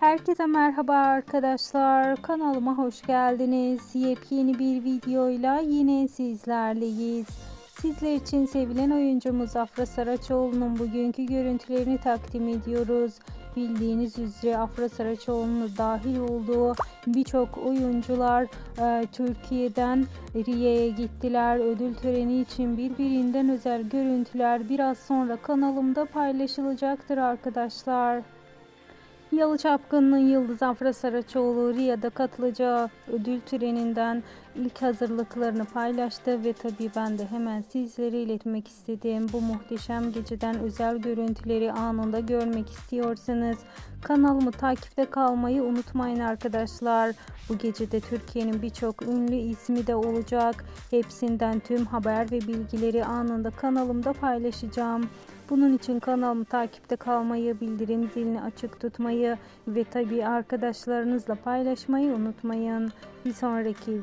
Herkese merhaba arkadaşlar. Kanalıma hoş geldiniz. Yepyeni bir videoyla yine sizlerleyiz. Sizler için sevilen oyuncumuz Afra Saraçoğlu'nun bugünkü görüntülerini takdim ediyoruz. Bildiğiniz üzere Afra Saraçoğlu'nun dahil olduğu birçok oyuncular e, Türkiye'den Riye'ye gittiler. Ödül töreni için birbirinden özel görüntüler biraz sonra kanalımda paylaşılacaktır arkadaşlar. Yalı Çapkın'ın Yıldız Afra Saraçoğlu Riya'da katılacağı ödül töreninden ilk hazırlıklarını paylaştı ve tabii ben de hemen sizlere iletmek istediğim bu muhteşem geceden özel görüntüleri anında görmek istiyorsanız kanalımı takipte kalmayı unutmayın arkadaşlar. Bu gecede Türkiye'nin birçok ünlü ismi de olacak. Hepsinden tüm haber ve bilgileri anında kanalımda paylaşacağım. Bunun için kanalımı takipte kalmayı, bildirim zilini açık tutmayı ve tabii arkadaşlarınızla paylaşmayı unutmayın. Bir sonraki